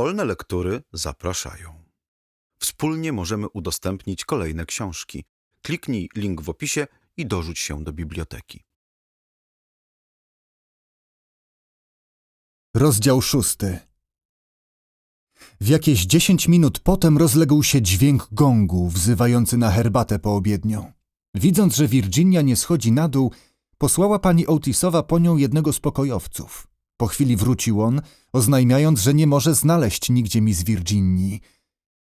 Wolne lektury zapraszają. Wspólnie możemy udostępnić kolejne książki. Kliknij link w opisie i dorzuć się do biblioteki. Rozdział szósty. W jakieś dziesięć minut potem rozległ się dźwięk gongu wzywający na herbatę poobiednią. Widząc, że Virginia nie schodzi na dół, posłała pani Otisowa po nią jednego z pokojowców. Po chwili wrócił on, oznajmiając, że nie może znaleźć nigdzie Miss Virginii.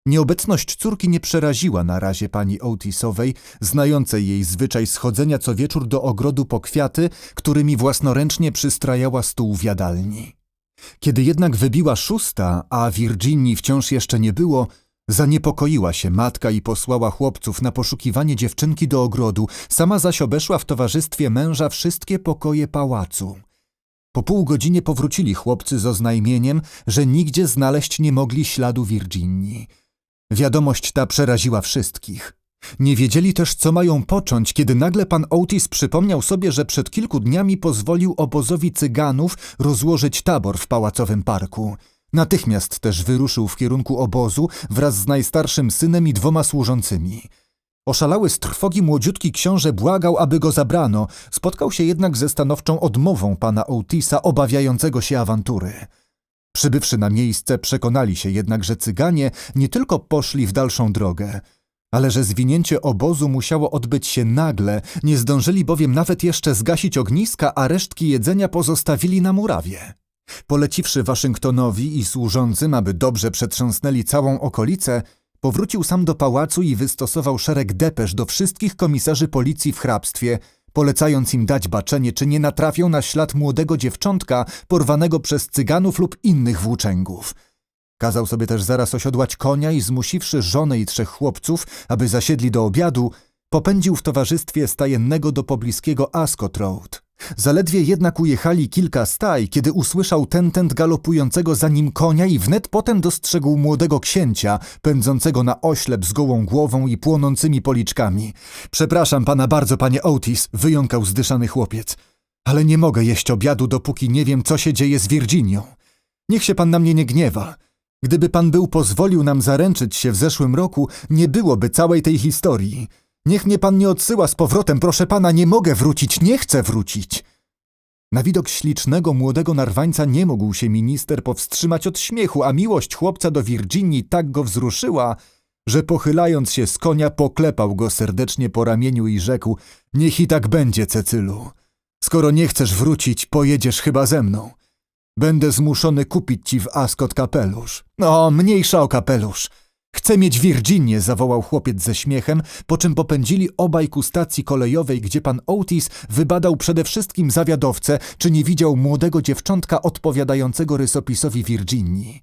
Nieobecność córki nie przeraziła na razie pani Otisowej, znającej jej zwyczaj schodzenia co wieczór do ogrodu po kwiaty, którymi własnoręcznie przystrajała stół w jadalni. Kiedy jednak wybiła szósta, a Virginii wciąż jeszcze nie było, zaniepokoiła się matka i posłała chłopców na poszukiwanie dziewczynki do ogrodu, sama zaś obeszła w towarzystwie męża wszystkie pokoje pałacu. Po pół godzinie powrócili chłopcy z oznajmieniem, że nigdzie znaleźć nie mogli śladu Virginii. Wiadomość ta przeraziła wszystkich. Nie wiedzieli też, co mają począć, kiedy nagle pan Otis przypomniał sobie, że przed kilku dniami pozwolił obozowi cyganów rozłożyć tabor w pałacowym parku. Natychmiast też wyruszył w kierunku obozu wraz z najstarszym synem i dwoma służącymi. Oszalały z trwogi młodziutki książę błagał, aby go zabrano, spotkał się jednak ze stanowczą odmową pana Otisa obawiającego się awantury. Przybywszy na miejsce, przekonali się jednak, że cyganie nie tylko poszli w dalszą drogę, ale że zwinięcie obozu musiało odbyć się nagle, nie zdążyli bowiem nawet jeszcze zgasić ogniska, a resztki jedzenia pozostawili na murawie. Poleciwszy Waszyngtonowi i służącym, aby dobrze przetrząsnęli całą okolicę, powrócił sam do pałacu i wystosował szereg depesz do wszystkich komisarzy policji w hrabstwie, polecając im dać baczenie, czy nie natrafią na ślad młodego dziewczątka porwanego przez cyganów lub innych włóczęgów. Kazał sobie też zaraz osiodłać konia i zmusiwszy żonę i trzech chłopców, aby zasiedli do obiadu, popędził w towarzystwie stajennego do pobliskiego Ascot Road. Zaledwie jednak ujechali kilka staj, kiedy usłyszał tentent galopującego za nim konia i wnet potem dostrzegł młodego księcia, pędzącego na oślep z gołą głową i płonącymi policzkami. Przepraszam pana bardzo, panie Otis, wyjąkał zdyszany chłopiec. Ale nie mogę jeść obiadu, dopóki nie wiem, co się dzieje z Virginią. Niech się pan na mnie nie gniewa. Gdyby pan był pozwolił nam zaręczyć się w zeszłym roku, nie byłoby całej tej historii. Niech mnie pan nie odsyła z powrotem, proszę pana, nie mogę wrócić, nie chcę wrócić. Na widok ślicznego młodego narwańca nie mógł się minister powstrzymać od śmiechu, a miłość chłopca do Virginii tak go wzruszyła, że pochylając się z konia poklepał go serdecznie po ramieniu i rzekł: Niech i tak będzie, Cecylu. Skoro nie chcesz wrócić, pojedziesz chyba ze mną. Będę zmuszony kupić ci w Ascot kapelusz. No, mniejsza o kapelusz. Chcę mieć Virginię, zawołał chłopiec ze śmiechem, po czym popędzili obaj ku stacji kolejowej, gdzie pan Otis wybadał przede wszystkim zawiadowcę, czy nie widział młodego dziewczątka odpowiadającego rysopisowi Virginii.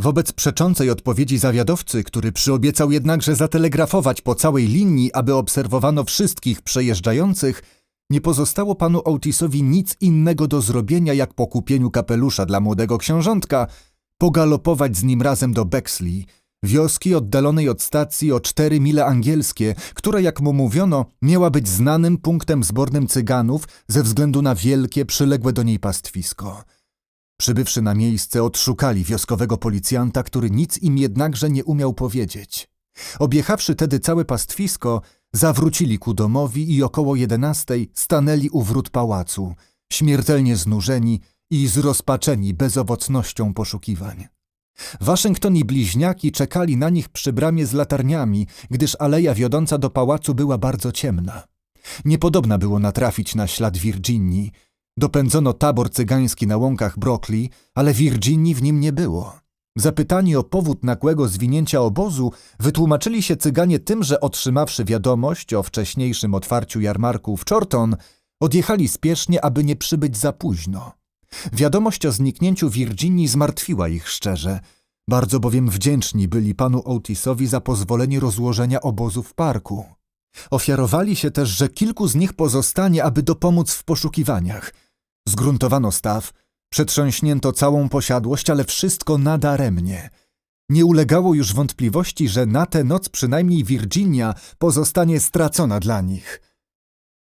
Wobec przeczącej odpowiedzi zawiadowcy, który przyobiecał jednakże zatelegrafować po całej linii, aby obserwowano wszystkich przejeżdżających, nie pozostało panu Otisowi nic innego do zrobienia, jak po kupieniu kapelusza dla młodego książątka, pogalopować z nim razem do Bexley, wioski oddalonej od stacji o cztery mile angielskie, która, jak mu mówiono, miała być znanym punktem zbornym cyganów ze względu na wielkie, przyległe do niej pastwisko. Przybywszy na miejsce, odszukali wioskowego policjanta, który nic im jednakże nie umiał powiedzieć. Objechawszy tedy całe pastwisko, zawrócili ku domowi i około jedenastej stanęli u wrót pałacu, śmiertelnie znużeni i zrozpaczeni bezowocnością poszukiwań. Waszyngton i bliźniaki czekali na nich przy bramie z latarniami, gdyż aleja wiodąca do pałacu była bardzo ciemna. Niepodobna było natrafić na ślad Virginii. Dopędzono tabor cygański na łąkach Brockley, ale Virginii w nim nie było. Zapytani o powód nagłego zwinięcia obozu, wytłumaczyli się cyganie tym, że otrzymawszy wiadomość o wcześniejszym otwarciu jarmarku w Chorton, odjechali spiesznie, aby nie przybyć za późno. Wiadomość o zniknięciu Virginii zmartwiła ich szczerze. Bardzo bowiem wdzięczni byli panu Otisowi za pozwolenie rozłożenia obozu w parku. Ofiarowali się też, że kilku z nich pozostanie, aby dopomóc w poszukiwaniach. Zgruntowano staw, przetrząśnięto całą posiadłość, ale wszystko nadaremnie. Nie ulegało już wątpliwości, że na tę noc przynajmniej Virginia pozostanie stracona dla nich –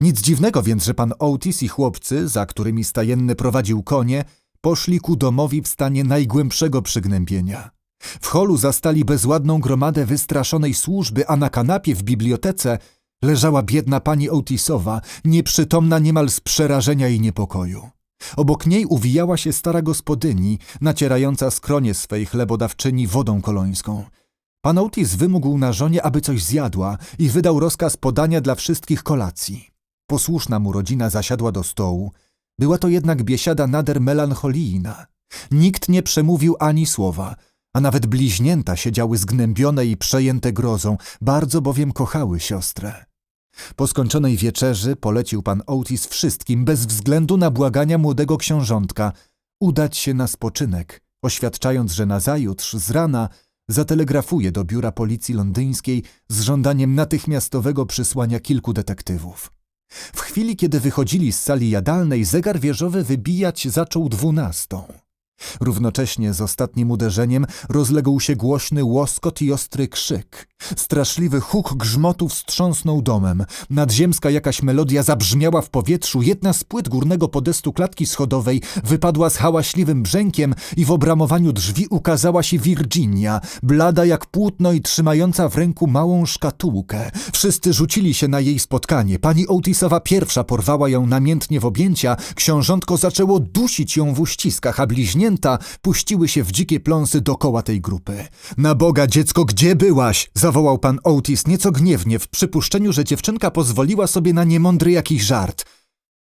nic dziwnego więc, że pan Otis i chłopcy, za którymi stajenny prowadził konie, poszli ku domowi w stanie najgłębszego przygnębienia. W holu zastali bezładną gromadę wystraszonej służby, a na kanapie w bibliotece leżała biedna pani Otisowa, nieprzytomna niemal z przerażenia i niepokoju. Obok niej uwijała się stara gospodyni, nacierająca skronie swej chlebodawczyni wodą kolońską. Pan Otis wymógł na żonie, aby coś zjadła i wydał rozkaz podania dla wszystkich kolacji. Posłuszna mu rodzina zasiadła do stołu. Była to jednak biesiada nader melancholijna. Nikt nie przemówił ani słowa, a nawet bliźnięta siedziały zgnębione i przejęte grozą, bardzo bowiem kochały siostrę. Po skończonej wieczerzy polecił pan Otis wszystkim, bez względu na błagania młodego książątka, udać się na spoczynek, oświadczając, że nazajutrz z rana zatelegrafuje do biura policji londyńskiej z żądaniem natychmiastowego przysłania kilku detektywów. W chwili, kiedy wychodzili z sali jadalnej, zegar wieżowy wybijać zaczął dwunastą. Równocześnie z ostatnim uderzeniem rozległ się głośny łoskot i ostry krzyk. Straszliwy huk grzmotu wstrząsnął domem. Nadziemska jakaś melodia zabrzmiała w powietrzu. Jedna z płyt górnego podestu klatki schodowej wypadła z hałaśliwym brzękiem i w obramowaniu drzwi ukazała się Virginia, blada jak płótno i trzymająca w ręku małą szkatułkę. Wszyscy rzucili się na jej spotkanie. Pani Otisowa pierwsza porwała ją namiętnie w objęcia. Książątko zaczęło dusić ją w uściskach, a puściły się w dzikie pląsy dokoła tej grupy. Na Boga, dziecko, gdzie byłaś? zawołał pan Otis nieco gniewnie w przypuszczeniu, że dziewczynka pozwoliła sobie na niemądry jakiś żart.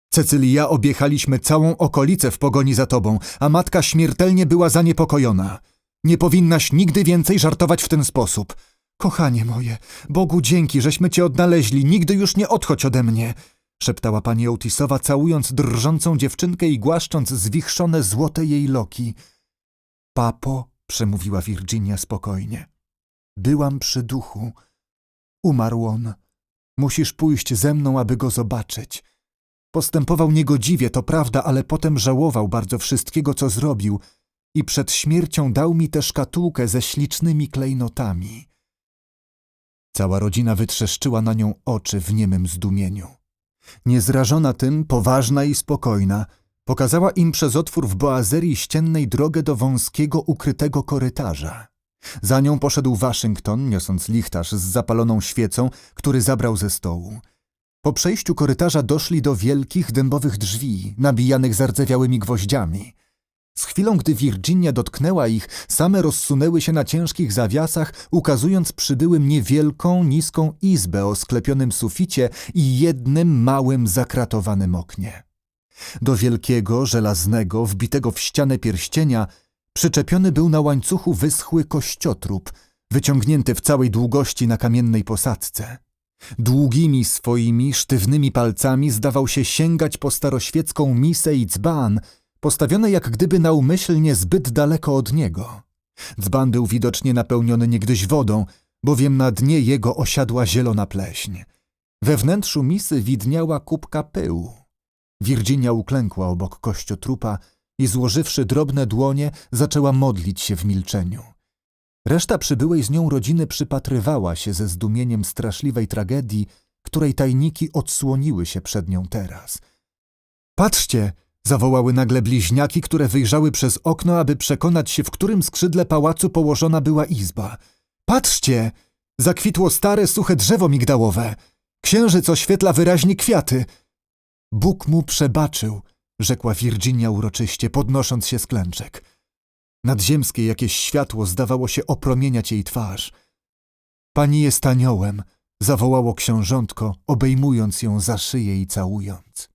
Cecyli i ja objechaliśmy całą okolicę w pogoni za tobą, a matka śmiertelnie była zaniepokojona. Nie powinnaś nigdy więcej żartować w ten sposób. Kochanie moje, Bogu dzięki, żeśmy cię odnaleźli, nigdy już nie odchodź ode mnie szeptała pani Otisowa, całując drżącą dziewczynkę i głaszcząc zwichrzone złote jej loki. Papo, przemówiła Virginia spokojnie. Byłam przy duchu. Umarł on. Musisz pójść ze mną, aby go zobaczyć. Postępował niegodziwie, to prawda, ale potem żałował bardzo wszystkiego, co zrobił i przed śmiercią dał mi tę szkatułkę ze ślicznymi klejnotami. Cała rodzina wytrzeszczyła na nią oczy w niemym zdumieniu. Niezrażona tym, poważna i spokojna, pokazała im przez otwór w boazerii ściennej drogę do wąskiego, ukrytego korytarza. Za nią poszedł Waszyngton, niosąc lichtarz z zapaloną świecą, który zabrał ze stołu. Po przejściu korytarza doszli do wielkich, dębowych drzwi, nabijanych zardzewiałymi gwoździami. Z chwilą, gdy Virginia dotknęła ich, same rozsunęły się na ciężkich zawiasach, ukazując przybyłym niewielką, niską izbę o sklepionym suficie i jednym małym, zakratowanym oknie. Do wielkiego, żelaznego, wbitego w ścianę pierścienia przyczepiony był na łańcuchu wyschły kościotrup, wyciągnięty w całej długości na kamiennej posadzce. Długimi swoimi, sztywnymi palcami zdawał się sięgać po staroświecką misę i dzban, postawione jak gdyby naumyślnie zbyt daleko od niego. Dzban był widocznie napełniony niegdyś wodą, bowiem na dnie jego osiadła zielona pleśń. We wnętrzu misy widniała kubka pyłu. Virginia uklękła obok kościotrupa i złożywszy drobne dłonie, zaczęła modlić się w milczeniu. Reszta przybyłej z nią rodziny przypatrywała się ze zdumieniem straszliwej tragedii, której tajniki odsłoniły się przed nią teraz. Patrzcie! Zawołały nagle bliźniaki, które wyjrzały przez okno, aby przekonać się, w którym skrzydle pałacu położona była izba. Patrzcie! Zakwitło stare, suche drzewo migdałowe. Księżyc oświetla wyraźnie kwiaty. Bóg mu przebaczył, rzekła Virginia uroczyście, podnosząc się z klęczek. Nadziemskie jakieś światło zdawało się opromieniać jej twarz. Pani jest aniołem, zawołało książątko, obejmując ją za szyję i całując.